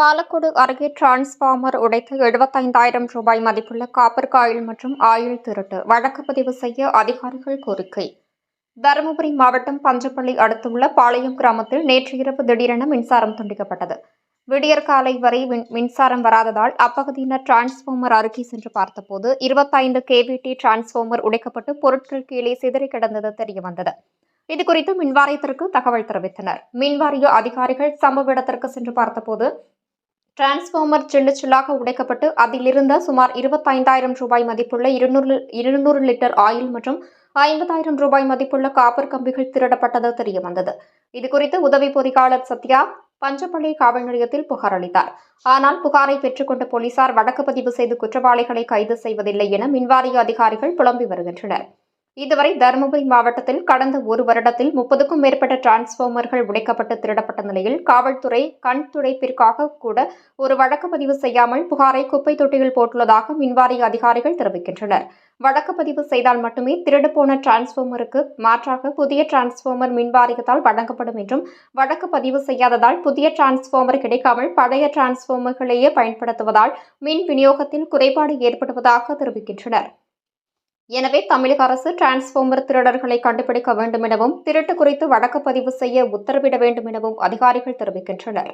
பாலக்கோடு அருகே டிரான்ஸ்பார்மர் உடைத்து எழுபத்தைந்தாயிரம் ரூபாய் மதிப்புள்ள காப்பர் காயில் மற்றும் ஆயில் திருட்டு. வழக்கு பதிவு செய்ய அதிகாரிகள் கோரிக்கை. தருமபுரி மாவட்டம் பஞ்சப்பள்ளி அடுத்துள்ள பாளையம் கிராமத்தில் நேற்று இரவு திடீரென மின்சாரம் துண்டிக்கப்பட்டது. விடியற் காலை வரை மின்- மின்சாரம் வராததால் அப்பகுதியினர் டிரான்ஸ்ஃபார்மர் அருகே சென்று பார்த்தபோது இருபத்தைந்து கேவிடி டிரான்ஸ்ஃபார்மர் உடைக்கப்பட்டு பொருட்கள் கீழே சிதறி கிடந்தது தெரியவந்தது. இதுகுறித்து மின்வாரியத்திற்கு தகவல் தெரிவித்தனர். மின்வாரிய அதிகாரிகள் சம்பவ இடத்திற்கு சென்று பார்த்தபோது டிரான்ஸ்ஃபார்மர் சில்லு சில்லாக உடைக்கப்பட்டு அதில் இருந்த சுமார் இருபத்தைந்தாயிரம் ரூபாய் மதிப்புள்ள இருநூறு இருநூறு லிட்டர் ஆயில் மற்றும் ஐம்பதாயிரம் ரூபாய் மதிப்புள்ள காப்பர் கம்பிகள் திருடப்பட்டது தெரியவந்தது. இதுகுறித்து உதவி பொறியாளர் சத்யா பஞ்சப்பள்ளி காவல் நிலையத்தில் புகார் அளித்தார். ஆனால் புகாரை பெற்றுக்கொண்ட போலீசார் வழக்கு பதிவு செய்து குற்றவாளிகளை கைது செய்வதில்லை என மின்வாரிய அதிகாரிகள் புலம்பி வருகின்றனர். இதுவரை தருமபுரி மாவட்டத்தில் கடந்த ஒரு வருடத்தில் முப்பதுக்கும் மேற்பட்ட டிரான்ஸ்ஃபார்மர்கள் உடைக்கப்பட்டு திருடப்பட்ட நிலையில் காவல்துறை கண் துடைப்பிற்காக கூட ஒரு வழக்கு பதிவு செய்யாமல் புகாரை குப்பை தொட்டியில் போட்டுள்ளதாக மின்வாரிய அதிகாரிகள் தெரிவிக்கின்றனர். வழக்கு பதிவு செய்தால் மட்டுமே திருடு போன டிரான்ஸ்ஃபார்மருக்கு மாற்றாக புதிய டிரான்ஸ்ஃபார்மர் மின்வாரியத்தால் வழங்கப்படும் என்றும் வழக்கு பதிவு செய்யாததால் புதிய டிரான்ஸ்ஃபார்மர் கிடைக்காமல் பழைய டிரான்ஸ்ஃபார்மர்களையே பயன்படுத்துவதால் மின் விநியோகத்தில் குறைபாடு ஏற்படுவதாக தெரிவிக்கின்றனர். எனவே தமிழக அரசு டிரான்ஸ்பார்மர் திருடர்களை கண்டுபிடிக்க வேண்டும் எனவும் திருட்டு குறித்து வழக்கு பதிவு செய்ய உத்தரவிட வேண்டும் எனவும் அதிகாரிகள் தெரிவிக்கின்றனர்.